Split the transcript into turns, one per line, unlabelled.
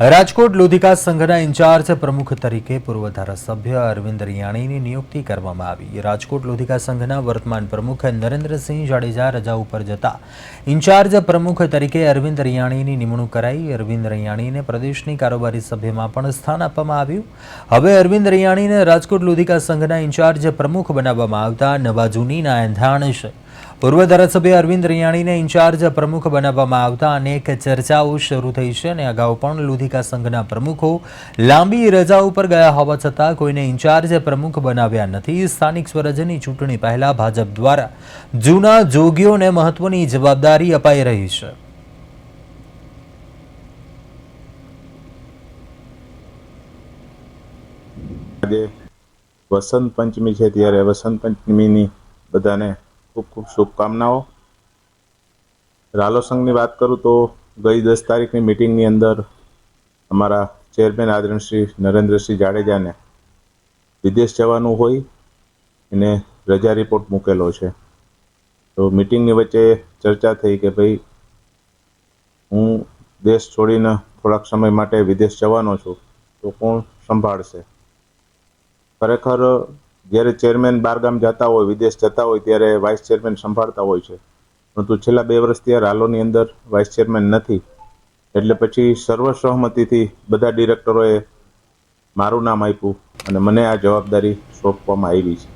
રાજકોટ લોધિકા સંઘના ઇન્ચાર્જ પ્રમુખ તરીકે પૂર્વ ધારાસભ્ય અરવિંદ રિયાણીની નિયુક્તિ કરવામાં આવી. રાજકોટ લોધિકા સંઘના વર્તમાન પ્રમુખ નરેન્દ્રસિંહ જાડેજા રજા ઉપર જતા ઇન્ચાર્જ પ્રમુખ તરીકે અરવિંદ રિયાણીની નિમણૂક કરાઈ. અરવિંદ રિયાણીને પ્રદેશની કારોબારી સભ્યમાં પણ સ્થાન આપવામાં આવ્યું. હવે અરવિંદ રિયાણીને રાજકોટ લોધિકા સંઘના ઇન્ચાર્જ પ્રમુખ બનાવવામાં આવતા નવા જૂનીના એંધાણ છે. પૂર્વ ધારાસભ્ય અરવિંદ રિયાણીને ઇન્ચાર્જ પ્રમુખ બનાવવામાં આવતા અનેક ચર્ચાઓ શરૂ થઈ છે અને અગાઉ પણ લુધિકા સંઘના પ્રમુખો લાંબી રજા ઉપર ગયા હોવા છતાં કોઈને ઇન્ચાર્જ પ્રમુખ બનાવ્યા નથી. સ્થાનિક સ્વરાજ્યની ચૂંટણી પહેલા ભાજપ દ્વારા જૂના જોગીઓને મહત્વની જવાબદારી અપાઈ રહી છે.
વસંત પંચમી છે, ત્યારે વસંત પંચમીની બધાને ખૂબ ખૂબ શુભકામનાઓ. રાલો સંઘની વાત કરું તો ગઈ દસ તારીખની મિટિંગની અંદર અમારા ચેરમેન આદરણ શ્રી નરેન્દ્રસિંહ જાડેજાને વિદેશ જવાનું હોય એને રજા રિપોર્ટ મૂકેલો છે. તો મિટિંગની વચ્ચે ચર્ચા થઈ કે ભાઈ હું દેશ છોડીને થોડાક સમય માટે વિદેશ જવાનો છું તો કોણ સંભાળશે? ખરેખર જ્યારે ચેરમેન બહારગામ જતા હોય, વિદેશ જતા હોય, ત્યારે વાઇસ ચેરમેન સંભાળતા હોય છે. પરંતુ છેલ્લા બે વર્ષથી આ રાલોની અંદર વાઇસ ચેરમેન નથી. એટલે પછી સર્વસહમતિથી બધા ડિરેક્ટરોએ મારું નામ આપ્યું અને મને આ જવાબદારી સોંપવામાં આવી છે.